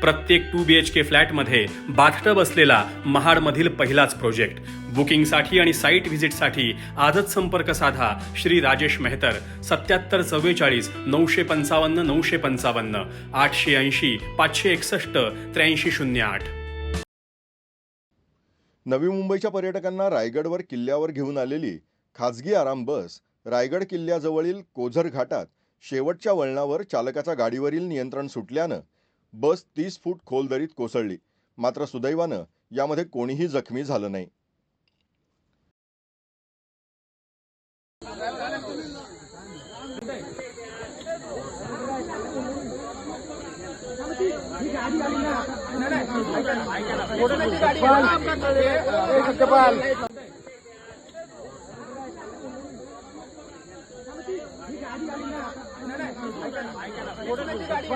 प्रत्येक to B H के फ्लॅटमध्ये bathtub असलेला महाडमधील पहिलाच प्रोजेक्ट. बुकिंगसाठी आणि साईट व्हिजिटसाठी आजच संपर्क साधा श्री राजेश मेहतर. सत्याहत्तर चव्वेचाळीस नऊशे पंचावन्न नऊशे पंचावन्न आठशे ऐंशी पाचशे एकसष्ट त्र्याऐंशी शून्य आठ. नवी मुंबईच्या पर्यटकांना रायगडवर किल्ल्यावर घेऊन आलेली खाजगी आराम बस रायगड किल्ल्याजवळील कोझर घाटात शेवटच्या वळणावर चालकाचा गाडीवरील नियंत्रण सुटल्यानं बस तीस फूट खोल दरीत कोसळली. मात्र सुदैवानं यामध्ये कोणीही जखमी झालं नाही. गाडी